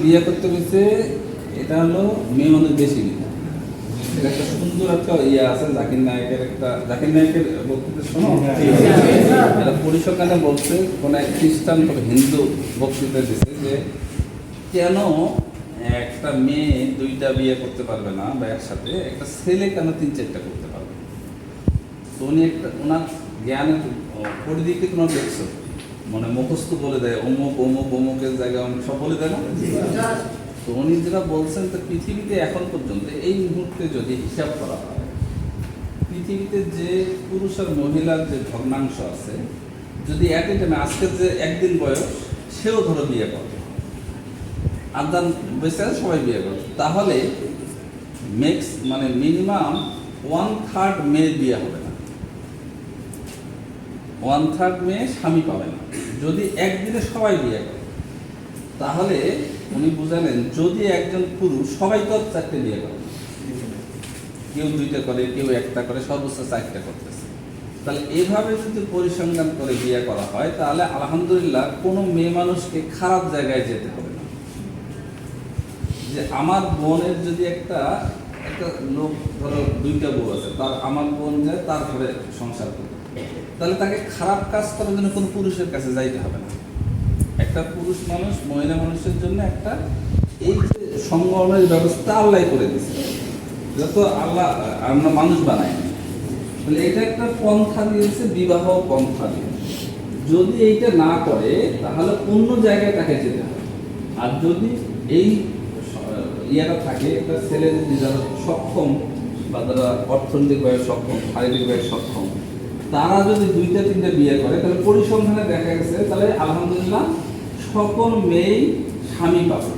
বিয়ে করতে এটা হলো মানুষ একটা সুন্দর একটা ইয়ে আছে জাকির নায়কের একটা জাকির পরিসংখ্যানে বলছে কোন এক খ্রিস্টান হিন্দু বক্তৃতা দিছে যে কেন একটা মেয়ে দুইটা বিয়ে করতে পারবে না বা একসাথে একটা ছেলে কেন তিন চারটা করতে পারবে উনি একটা ওনার জ্ঞানের পরিধিকে তোমরা দেখছ। মানে মুখস্থ বলে দেয়, অমুক অমুক, অমুকের জায়গায় অমুক, সব বলে দেয় না? তো উনি যেটা বলছেন, তো পৃথিবীতে এখন পর্যন্ত এই মুহূর্তে যদি হিসাব করা হয়, পৃথিবীতে যে পুরুষ আর মহিলার যে ভগ্নাংশ আছে, যদি এক টাইমে আজকের যে একদিন বয়স, সেও ধরো বিয়ে করে। আর যার বেঁচে আছে, সবাই বিয়ে করে। তাহলে মেক্স মানে মিনিমাম ওয়ান থার্ড মেয়ে বিয়ে হবে। ওয়ান থার্ড মেয়ে স্বামী পাবে না যদি একদিনে সবাই বিয়ে করে, তাহলে উনি বুঝালেন, যদি একজন পুরুষ, সবাই তো চারটে বিয়ে করে। কেউ দুইটা করে, কেউ একটা করে, সর্বোচ্চ চারটা করতেছে। তাহলে এভাবে যদি পরিসংখ্যান করে বিয়ে করা হয়, তাহলে আলহামদুলিল্লাহ কোনো মেয়ে মানুষকে খারাপ জায়গায় যেতে হবে না। যে আমার বোনের যদি একটা একটা লোক ধরো দুইটা বউ আছে, তার আমার বোন যায়, তারপরে সংসার করে তাহলে তাকে খারাপ কাজ করার জন্য কোনো পুরুষের কাছে যাইতে হবে না। একটা পুরুষ মানুষ, মহিলা মানুষের জন্য একটা এই যে সংগঠনের ব্যবস্থা আল্লাহ করে দিচ্ছে যত আল্লাহ, আমরা মানুষ বানাই তাহলে এটা একটা পন্থা দিয়েছে, বিবাহ পন্থা দিয়ে যদি এইটা না করে, তাহলে অন্য জায়গায় তাকে যেতে হবে। আর যদি এই ইয়েটা থাকে, একটা ছেলে যদি যারা সক্ষম, বা যারা অর্থনৈতিকভাবে সক্ষম, শারীরিকভাবে সক্ষম তারা যদি দুইটা, তিনটা বিয়ে করে, তাহলে পরিসংখ্যানে দেখা গেছে, তাহলে আলহামদুলিল্লাহ সকল মেয়েই স্বামী পাবে।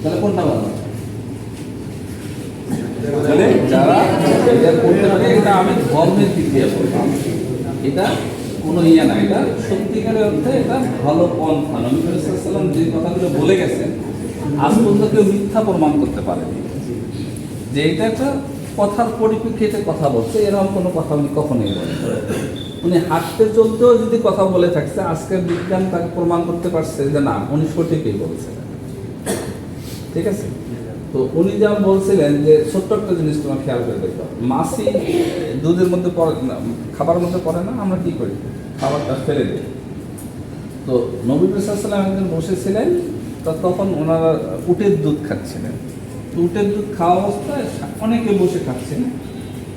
তাহলে কোনটা ভালো? যারা আমি ধর্মের দিক দিয়ে বললাম। এটা কোনো ইয়ে না, এটা সত্যিকারের অর্থে এটা ভালো পন্থা। নবী সাল্লাম যে কথাগুলো বলে গেছেন, আজ পর্যন্ত কেউ মিথ্যা প্রমাণ করতে পারেনি। যে এটা একটা কথার পরিপ্রেক্ষিতে কথা বলছে, এরকম কোনো কথা উনি কখনোই বলেন। উনি হাঁটতে চলতেও যদি কথা বলে থাকছে, আজকে বিজ্ঞান তাকে প্রমাণ করতে পারছে যে না, উনি সঠিকই বলছেন। ঠিক আছে? তো উনি যা বলছিলেন যে, ছোট্ট একটা জিনিস তোমার খেয়াল করে দেখো মাছি দুধের মধ্যে পড়ে না খাবারের মধ্যে পড়ে না, আমরা কি করি? খাবারটা ফেলে দিই। তো নবী সাল্লাম একজন বসেছিলেন তখন ওনারা উটের দুধ খাচ্ছিলেন। উটের দুধ খাওয়া অবস্থায় অনেকে বসে খাচ্ছেন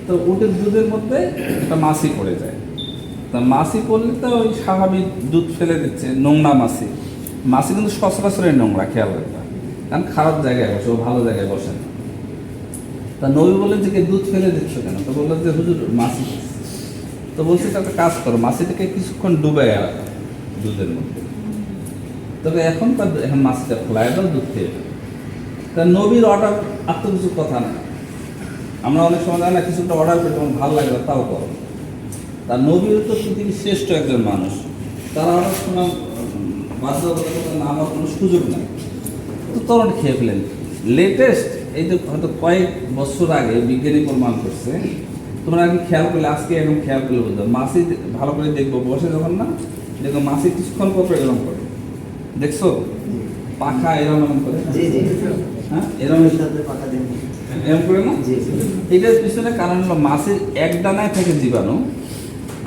তো উটের দুধের মধ্যে একটা মাছি পড়ে যায়। তা মাছি পড়লে তো ওই স্বাভাবিক দুধ ফেলে দিচ্ছে, নোংরা মাছি। মাছি কিন্তু সচরাচরের নোংরা, খেয়াল রাখবে। কারণ খারাপ জায়গায় বসে, ও ভালো জায়গায় বসে না। তা নবী বললেন যে দুধ ফেলে দিচ্ছ কেন? তো বলল যে, হুজুর, মাছি তো বলছে তো একটা কাজ করো, মাছিটাকে কিছুক্ষণ ডুবে রাখো দুধের মধ্যে। তবে এখন তার এখন মাছটা খোলায় দাও, দুধ খেয়ে। তা নবীর অর্ডার আর তো কিছু কথা না। আমরা অনেক সময় জানি না কিছুটা অর্ডার করে তোমার ভালো লাগে তাও করো। তার নবীর তো পৃথিবীর শ্রেষ্ঠ একজন মানুষ। তারা অর্ডার শোনা বাধ্যবাধকতা না আমার কোনো সুযোগ নাই। তো তরণ খেয়ে ফেলেন। লেটেস্ট এই যে হয়তো কয়েক বছর আগে বিজ্ঞানী প্রমাণ করছে তোমরা আগে খেয়াল করলে আজকে এরকম খেয়াল করলে বুঝতে মাসি ভালো করে দেখব বসে যখন না দেখো মাসি কিছুক্ষণ পর এরকম করে। দেখছ? পাখা এরকম করে। হ্যাঁ? এরকম সাথে কথা দিন এরকম করে না? জি এটার পিছনে কারণ হলো মাছের এক ডানায় থেকে জীবাণু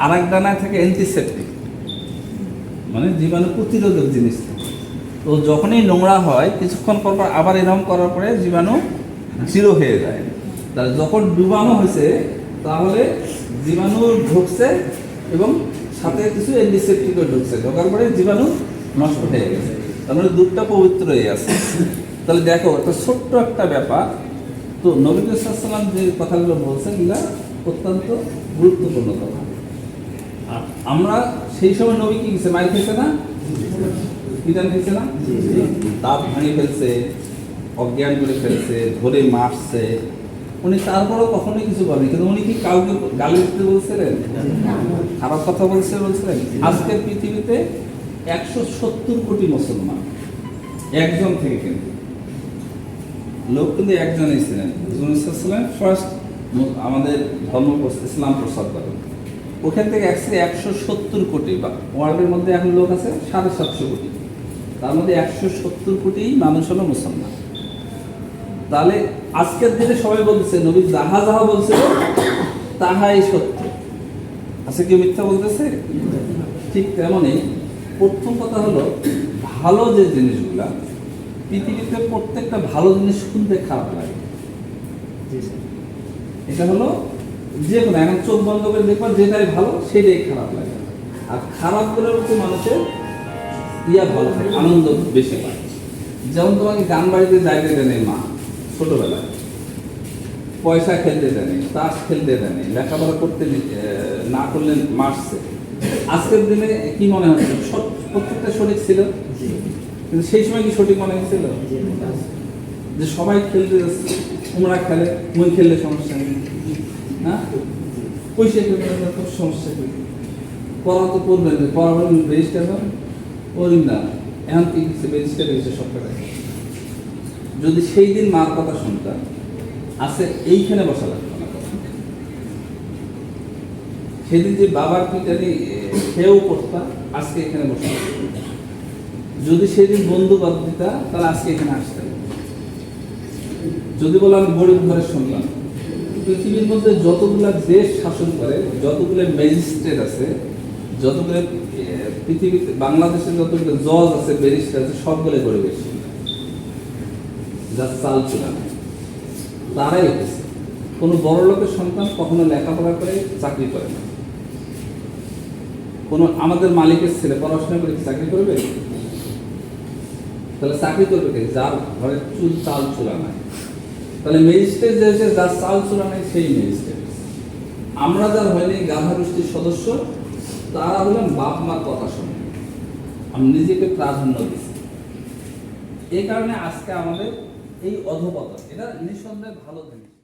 আর এক ডানায় থেকে অ্যান্টিসেপ্টিক মানে জীবাণু প্রতিরোধক জিনিস। তো যখনই নোংরা হয় কিছুক্ষণ পর পর আবার এরকম করার পরে জীবাণু জিরো হয়ে যায়। তাহলে যখন ডুবানো হয়েছে তাহলে জীবাণু ঢুকছে এবং সাথে কিছু অ্যান্টিসেপ্টিকও ঢুকছে। ঢোকার পরে জীবাণু নষ্ট হয়ে গেছে। তার মানে দুধটা পবিত্র হয়ে আছে। তাহলে দেখো একটা ছোট্ট একটা ব্যাপার। তো নবী সাল্লাম যে কথাগুলো বলছেন এগুলা অত্যন্ত গুরুত্বপূর্ণ কথা। আর আমরা সেই সময় নবী কি গেছে মাইল খেয়েছে না? বিধান খেয়েছে না। দাঁত ভাঙে ফেলছে অজ্ঞান করে ফেলছে ধরে মারছে। উনি তারপরেও কখনোই কিছু বলেনি। কিন্তু উনি কি কাউকে গালি দিতে বলছিলেন? খারাপ কথা বলছে বলছিলেন? আজকের পৃথিবীতে একশো সত্তর কোটি মুসলমান একজন থেকে কিন্তু লোক কিন্তু একজনই ছিলেন। ফার্স্ট আমাদের ধর্ম ইসলাম প্রসার করেন। ওখান থেকে অ্যাকচুয়ালি একশো সত্তর কোটি বা ওয়ার্ল্ডের মধ্যে এখন লোক আছে, সাড়ে সাতশো কোটি। তার মধ্যে একশো সত্তর কোটি মানুষ হলো মুসলমান। তাহলে আজকের দিনে সবাই বলছে নবী যাহা যাহা বলছে, তাহাই সত্য। আছে কেউ মিথ্যা বলতেছে? ঠিক তেমনই প্রথম কথা হলো, ভালো যে জিনিসগুলা পৃথিবীতে প্রত্যেকটা ভালো জিনিস শুনতে খারাপ লাগে। এটা হলো যে কোনো এখন চোখ বন্ধ করে দেখবার যেটাই ভালো সেটাই খারাপ লাগে। আর খারাপগুলোর প্রতি মানুষের ইয়া ভালো থাকে আনন্দ বেশি পায়। যেমন তোমাকে গান বাড়িতে যাইতে দেনে মা ছোটবেলায়। পয়সা খেলতে দেনে তাস খেলতে দেনে লেখাপড়া করতে না করলে মারছে। আজকের দিনে কি মনে হচ্ছে? সব- প্রত্যেকটা শরীর ছিল? কিন্তু সেই সময় কি সঠিক মনে হয়েছিল? যে সবাই খেলতে যাচ্ছে, তোমরা খেলে মুই খেললে সমস্যা নেই। হ্যাঁ পয়সা খেলতে খুব সমস্যা করি পড়া তো করবেন না। পড়া বলেন রেজিস্টার হন করি না, এখন কি রেজিস্টার হয়েছে সরকারে যদি সেই দিন মার কথা শুনতাম আছে এইখানে বসা লাগতো না। সেদিন যে বাবার পিটারি খেয়েও পড়তাম আজকে এখানে বসা লাগতো। যদি সেদিন বন্ধু দিতা তাহলে আজকে এখানে আসতাম যদি বলো আমি গরিব ঘরের সন্তান পৃথিবীর মধ্যে যতগুলো দেশ শাসন করে, যতগুলো ম্যাজিস্ট্রেট আছে, যতগুলো পৃথিবীতে বাংলাদেশে যতগুলো জজ আছে, ব্যারিস্টার আছে সবগুলো গরিবের সন্তান যার চাল ছিল তারাই হয়েছে কোনো বড় লোকের সন্তান কখনো লেখাপড়া করে, চাকরি করে না। কোনো আমাদের মালিকের ছেলে পড়াশোনা করে চাকরি করবে? তাহলে চাকরি করবে কে যার ঘরে চুল চাল চুলা নাই। তাহলে ম্যাজিস্ট্রেট যে হচ্ছে যার চাল চুলা নাই, সেই ম্যাজিস্ট্রেট আমরা যার হয়নি গাধা গোষ্ঠীর সদস্য, তারা হলেন বাপ মার কথা শুনে। আমি নিজেকে প্রাধান্য দিচ্ছি এই কারণে আজকে আমাদের এই অধপতন, এটা নিঃসন্দেহে ভালো জিনিস।